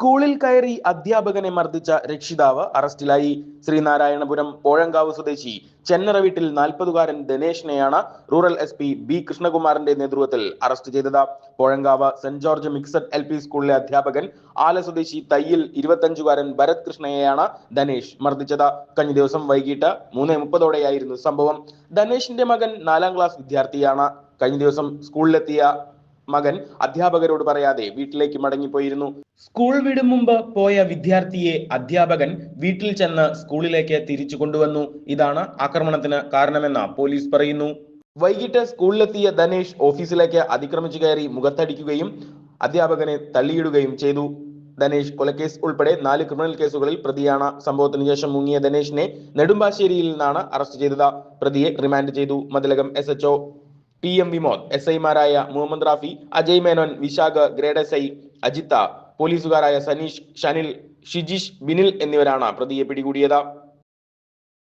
സ്കൂളിൽ കയറി അധ്യാപകനെ മർദ്ദിച്ച രക്ഷിതാവ് അറസ്റ്റിലായി. ശ്രീനാരായണപുരം പോഴങ്കാവ് സ്വദേശി ചെന്നറ വീട്ടിൽ നാൽപ്പതുകാരൻ ദിനേശിനെയാണ് റൂറൽ എസ് പി ബി കൃഷ്ണകുമാറിന്റെ നേതൃത്വത്തിൽ അറസ്റ്റ് ചെയ്തത്. Pozhankavu saint George mixed L P സ്കൂളിലെ അധ്യാപകൻ ആല സ്വദേശി തയ്യിൽ ഇരുപത്തഞ്ചുകാരൻ ഭരത് കൃഷ്ണയെയാണ് ധനേഷ് മർദ്ദിച്ചത്. കഴിഞ്ഞ ദിവസം വൈകിട്ട് മൂന്ന് മുപ്പതോടെയായിരുന്നു സംഭവം. ധനേഷിന്റെ മകൻ നാലാം ക്ലാസ് വിദ്യാർത്ഥിയാണ്. കഴിഞ്ഞ ദിവസം സ്കൂളിലെത്തിയ മകൻ അധ്യാപകരോട് പറയാതെ വീട്ടിലേക്ക് മടങ്ങിപ്പോയിരുന്നു. സ്കൂൾ വിടും മുമ്പ് പോയ വിദ്യാർത്ഥിയെ അധ്യാപകൻ വീട്ടിൽ ചെന്ന് സ്കൂളിലേക്ക് തിരിച്ചു കൊണ്ടുവന്നു. ഇതാണ് ആക്രമണത്തിന് കാരണമെന്ന് പോലീസ് പറയുന്നു. വൈകിട്ട് സ്കൂളിലെത്തിയ ധനേഷ് ഓഫീസിലേക്ക് അതിക്രമിച്ചു കയറി മുഖത്തടിക്കുകയും അധ്യാപകനെ തള്ളിയിടുകയും ചെയ്തു. ധനേഷ് കൊലക്കേസ് ഉൾപ്പെടെ നാല് ക്രിമിനൽ കേസുകളിൽ പ്രതിയാണ്. സംഭവത്തിന് ശേഷം മുങ്ങിയ ധനേഷിനെ നെടുമ്പാശ്ശേരിയിൽ നിന്നാണ് അറസ്റ്റ് ചെയ്തത്. പ്രതിയെ റിമാൻഡ് ചെയ്തു. Mathilakam S P M Vimod S ഐമാരായ Muhammad Rafi Ajay Menon Vishakh grade S I Ajitha പോലീസുകാരായ Saneesh Shanil Shijish Binil എന്നിവരാണ് പ്രതിയെ പിടികൂടിയത്.